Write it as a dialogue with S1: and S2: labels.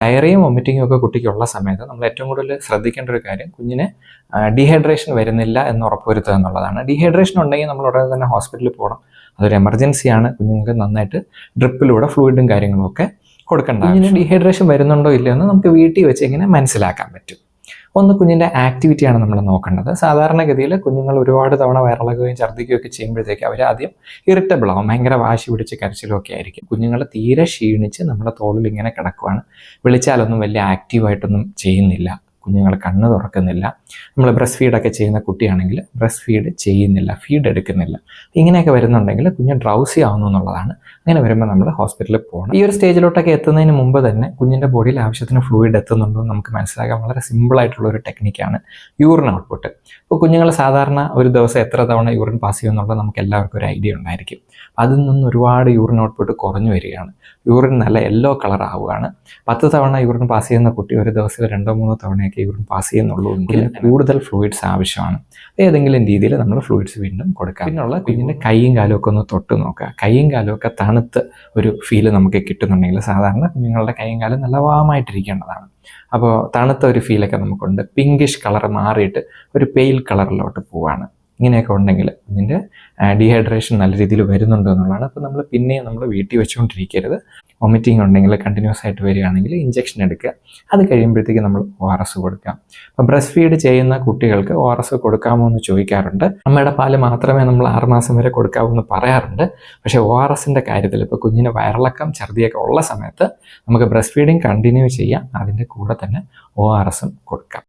S1: ഡയറിയും വൊമിറ്റിങ്ങും ഒക്കെ കുട്ടിക്കുള്ള സമയത്ത് നമ്മൾ ഏറ്റവും കൂടുതൽ ശ്രദ്ധിക്കേണ്ട ഒരു കാര്യം കുഞ്ഞിന് ഡീഹൈഡ്രേഷൻ വരുന്നില്ല എന്ന് ഉറപ്പുവരുത്തുക എന്നുള്ളതാണ്. ഡീഹൈഡ്രേഷൻ ഉണ്ടെങ്കിൽ നമ്മൾ ഉടനെ തന്നെ ഹോസ്പിറ്റലിൽ പോകണം. അതൊരു എമർജൻസിയാണ് കുഞ്ഞുങ്ങൾക്ക് നന്നായിട്ട് ഡ്രിപ്പിലൂടെ ഫ്ലൂയിഡും കാര്യങ്ങളും ഒക്കെ കൊടുക്കേണ്ട കുഞ്ഞിന് ഡീഹൈഡ്രേഷൻ വരുന്നുണ്ടോ ഇല്ലയോ എന്ന് നമുക്ക് വീട്ടിൽ വെച്ച് ഇങ്ങനെ മനസ്സിലാക്കാൻ പറ്റും. ഒന്ന് കുഞ്ഞിന്റെ ആക്ടിവിറ്റിയാണ് നമ്മൾ നോക്കേണ്ടത്. സാധാരണഗതിയിൽ കുഞ്ഞുങ്ങൾ ഒരുപാട് തവണ വയറിളകുകയും ഛർദ്ദിക്കുകയും ഒക്കെ ചെയ്യുമ്പോഴത്തേക്ക് അവർ ആദ്യം ഇറിറ്റബിൾ ആവും. ഭയങ്കര വാശി പിടിച്ച് കരച്ചിലും ഒക്കെ ആയിരിക്കും. കുഞ്ഞുങ്ങൾ തീരെ ക്ഷീണിച്ച് നമ്മുടെ തോളിൽ ഇങ്ങനെ കിടക്കുവാണ്. വിളിച്ചാലൊന്നും വലിയ ആക്റ്റീവായിട്ടൊന്നും ചെയ്യുന്നില്ല. കുഞ്ഞുങ്ങൾ കണ്ണ് തുറക്കുന്നില്ല. നമ്മൾ ബ്രസ്റ്റ് ഫീഡൊക്കെ ചെയ്യുന്ന കുട്ടിയാണെങ്കിൽ ബ്രസ്റ്റ് ഫീഡ് ചെയ്യുന്നില്ല ഫീഡ് എടുക്കുന്നില്ല. ഇങ്ങനെയൊക്കെ വരുന്നുണ്ടെങ്കിൽ കുഞ്ഞ് ഡ്രൗസി ആവുന്നു എന്നുള്ളതാണ്. അങ്ങനെ വരുമ്പോൾ നമ്മൾ ഹോസ്പിറ്റലിൽ പോകണം ഈ ഒരു സ്റ്റേജിലോട്ടൊക്കെ എത്തുന്നതിന് മുമ്പ് തന്നെ കുഞ്ഞിന്റെ ബോഡിയിൽ ആവശ്യത്തിന് ഫ്ലൂയിഡ് എത്തുന്നുണ്ടോ എന്ന് നമുക്ക് മനസ്സിലാക്കാൻ വളരെ സിമ്പിൾ ആയിട്ടുള്ള ഒരു ടെക്നിക്കാണ് യൂറിൻ ഔട്ട്പുട്ട് ഇപ്പോൾ കുഞ്ഞുങ്ങൾ സാധാരണ ഒരു ദിവസം എത്ര തവണ യൂറിൻ പാസ് ചെയ്യുമെന്നുള്ളത് നമുക്ക് എല്ലാവർക്കും ഒരു ഐഡിയ ഉണ്ടായിരിക്കും. അതിൽ നിന്ന് ഒരുപാട് യൂറിൻ ഔട്ട്പുട്ട് കുറഞ്ഞു വരികയാണ്. യൂറിൻ നല്ല യെല്ലോ കളർ ആവുകയാണ്. പത്ത് തവണ യൂറിൻ പാസ് ചെയ്യുന്ന കുട്ടി ഒരു ദിവസത്തിൽ രണ്ടോ മൂന്നോ തവണയൊക്കെ യൂറിൻ പാസ് ചെയ്യുന്നുള്ളൂ എങ്കിൽ കൂടുതൽ ഫ്ലൂയിഡ്സ് ആവശ്യമാണ്. ഏതെങ്കിലും രീതിയിൽ നമ്മൾ ഫ്ലൂയിഡ്സ് വീണ്ടും കൊടുക്കാം. പിന്നുള്ള കുഞ്ഞിന്റെ കൈയും കാലും ഒക്കെ ഒന്ന് തൊട്ട് നോക്കുക. കൈയും കാലും ഒക്കെ തണുത്ത് ഒരു ഫീൽ നമുക്ക് കിട്ടുന്നുണ്ടെങ്കിൽ സാധാരണ കുഞ്ഞുങ്ങളുടെ കൈയും കാലും നല്ല വാമായിട്ടിരിക്കേണ്ടതാണ് അപ്പോൾ തണുത്ത ഒരു ഫീലൊക്കെ നമുക്കുണ്ട്. പിങ്കിഷ് കളർ മാറിയിട്ട് ഒരു പെയിൽ കളറിലോട്ട് പോവാണ്. ഇങ്ങനെയൊക്കെ ഉണ്ടെങ്കിൽ ഇതിന്റെ ഡീഹൈഡ്രേഷൻ നല്ല രീതിയിൽ വരുന്നുണ്ട് എന്നുള്ളതാണ്. അപ്പോൾ നമ്മൾ പിന്നെയും നമ്മൾ വീട്ടിൽ വെച്ചുകൊണ്ടിരിക്കരുത്. വൊമിറ്റിംഗ് ഉണ്ടെങ്കിൽ കണ്ടിന്യൂസ് ആയിട്ട് വരികയാണെങ്കിൽ ഇഞ്ചക്ഷൻ എടുക്കുക. അത് കഴിയുമ്പോഴത്തേക്ക് നമ്മൾ ഒ ആർ എസ് കൊടുക്കാം അപ്പം ബ്രസ്റ്റ് ഫീഡ് ചെയ്യുന്ന കുട്ടികൾക്ക് ഒ ആർ എസ് കൊടുക്കാമോ എന്ന് ചോദിക്കാറുണ്ട്. അമ്മയുടെ പാൽ മാത്രമേ നമ്മൾ ആറുമാസം വരെ കൊടുക്കാവൂ എന്ന് പറയാറുണ്ട്. പക്ഷേ ഒ ആർ എസിന്റെ കാര്യത്തിൽ ഇപ്പോൾ കുഞ്ഞിന് വയറിളക്കം ഛർദിയൊക്കെ ഉള്ള സമയത്ത് നമുക്ക് ബ്രസ്റ്റ് ഫീഡിങ് കണ്ടിന്യൂ ചെയ്യാം. അതിന്റെ കൂടെ തന്നെ ഒ ആർ എസും കൊടുക്കാം.